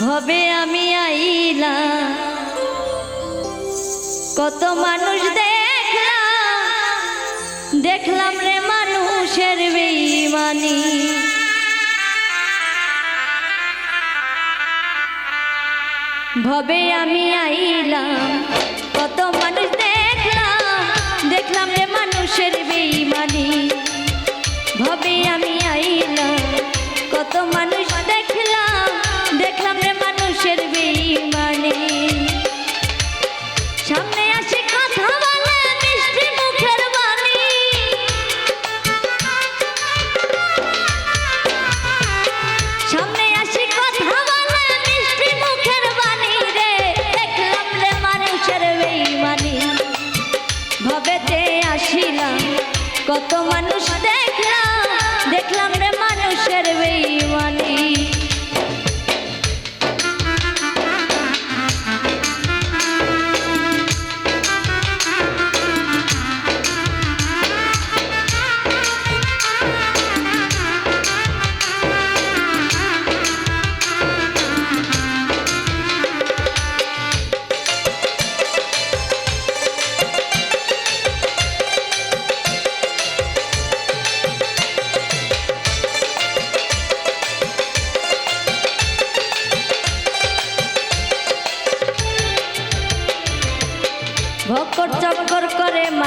ভবে আমি আইলা কত মানুষ দেখলাম। দেখলাম রে মানুষের বেইমানি। ভবে আমি আইলাম। কত মানুষ দেখলাম। দেখলাম রে মানুষের বেইমানি।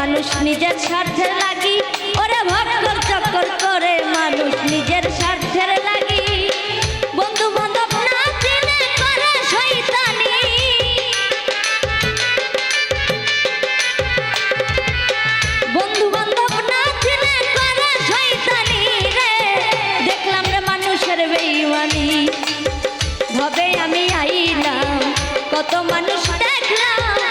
মানুষ নিজের স্বার্থের লাগি। ওরে ভক্কর চক্কর করে মানুষ নিজের স্বার্থের লাগি। বন্ধু বান্ধব না চিনে করে শয়তানি। বন্ধু বান্ধব না চিনে করে শয়তানি রে। দেখলাম রে মানুষের বেইমানি ভবে আমি আইলাম, কত মানুষ দেখলাম।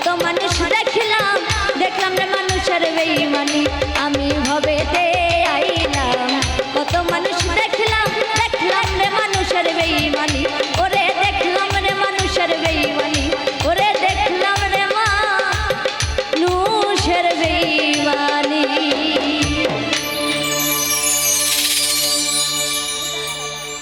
কত মানুষ দেখলাম দেখলাম রে মানুষের বেইমানি।